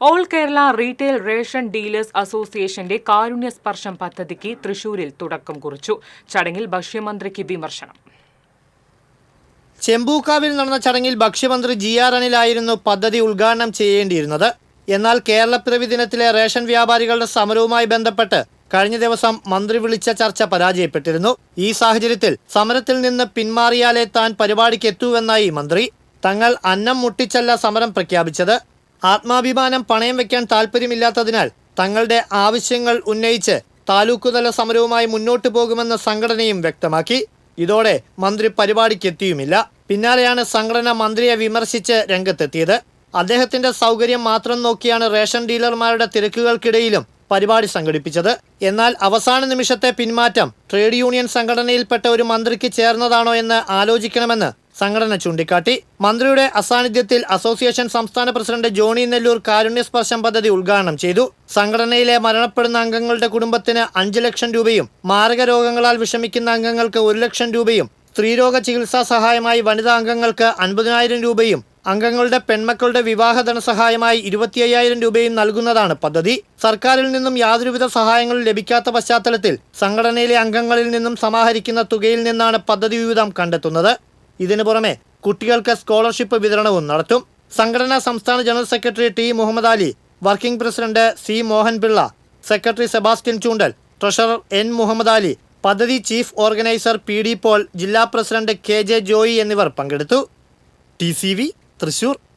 All Kerala retail ration dealers അസോസിയേഷന്റെ കാരുണ്യ സ്പർശം പദ്ധതിക്ക് തൃശൂരിൽ തുടക്കം കുറിച്ചു. ചടങ്ങിൽ ഭക്ഷ്യമന്ത്രിക്ക് വിമർശനം. ചെമ്പൂക്കാവിൽ നടന്ന ചടങ്ങിൽ ഭക്ഷ്യമന്ത്രി ജി ആർ അനിലായിരുന്നു പദ്ധതി ഉദ്ഘാടനം ചെയ്യേണ്ടിയിരുന്നത്. എന്നാൽ കേരളപ്പിറവി ദിനത്തിലെ റേഷൻ വ്യാപാരികളുടെ സമരവുമായി ബന്ധപ്പെട്ട് കഴിഞ്ഞ ദിവസം മന്ത്രി വിളിച്ച ചർച്ച പരാജയപ്പെട്ടിരുന്നു. ഈ സാഹചര്യത്തിൽ സമരത്തിൽ നിന്ന് പിന്മാറിയാലേ താൻ പരിപാടിക്ക് എത്തൂവെന്നായി മന്ത്രി. തങ്ങൾ അന്നം മുട്ടിച്ചല്ല സമരം പ്രഖ്യാപിച്ചത്. ആത്മാഭിമാനം പണയം വയ്ക്കാൻ താല്പര്യമില്ലാത്തതിനാൽ തങ്ങളുടെ ആവശ്യങ്ങൾ ഉന്നയിച്ച് താലൂക്കുതല സമരവുമായി മുന്നോട്ടു പോകുമെന്ന സംഘടനയും വ്യക്തമാക്കി. ഇതോടെ മന്ത്രി പരിപാടിക്കെത്തിയുമില്ല പിന്നാലെയാണ് സംഘടന മന്ത്രിയെ വിമർശിച്ച് രംഗത്തെത്തിയത്. അദ്ദേഹത്തിന്റെ സൗകര്യം മാത്രം നോക്കിയാണ് റേഷൻ ഡീലർമാരുടെ തിരക്കുകൾക്കിടയിലും പരിപാടി സംഘടിപ്പിച്ചത്. എന്നാൽ അവസാന നിമിഷത്തെ പിന്മാറ്റം ട്രേഡ് യൂണിയൻ സംഘടനയിൽപ്പെട്ട ഒരു മന്ത്രിക്ക് ചേർന്നതാണോ എന്ന് ആലോചിക്കണമെന്ന് സംഘടന ചൂണ്ടിക്കാട്ടി. മന്ത്രിയുടെ അസാന്നിധ്യത്തിൽ അസോസിയേഷൻ സംസ്ഥാന പ്രസിഡന്റ് ജോണി നെല്ലൂർ കാരുണ്യസ്പർശം പദ്ധതി ഉദ്ഘാടനം ചെയ്തു. സംഘടനയിലെ മരണപ്പെടുന്ന അംഗങ്ങളുടെ കുടുംബത്തിന് അഞ്ച് ലക്ഷം രൂപയും മാരക രോഗങ്ങളാൽ വിഷമിക്കുന്ന അംഗങ്ങൾക്ക് ഒരു ലക്ഷം രൂപയും സ്ത്രീരോഗ ചികിത്സാ സഹായമായി വനിതാ അംഗങ്ങൾക്ക് അൻപതിനായിരം രൂപയും അംഗങ്ങളുടെ പെൺമക്കളുടെ വിവാഹ ധനസഹായമായി ഇരുപത്തി അയ്യായിരം രൂപയും നൽകുന്നതാണ് പദ്ധതി. സർക്കാരിൽ നിന്നും യാതൊരുവിധ സഹായങ്ങളും ലഭിക്കാത്ത പശ്ചാത്തലത്തിൽ സംഘടനയിലെ അംഗങ്ങളിൽ നിന്നും സമാഹരിക്കുന്ന തുകയിൽ നിന്നാണ് പദ്ധതി വിഹിതം കണ്ടെത്തുന്നത്. ഇതിനു പുറമെ കുട്ടികൾക്ക് സ്കോളർഷിപ്പ് വിതരണവും നടത്തും. സംഘടനാ സംസ്ഥാന general secretary T Muhammad Ali working president C Mohanpillai secretary Sebastian Choondal treasurer N Muhammad Ali പദ്ധതി chief organiser P D Paul ജില്ലാ പ്രസിഡന്റ് കെ ജെ ജോയി എന്നിവർ പങ്കെടുത്തു. T C V Thrissur.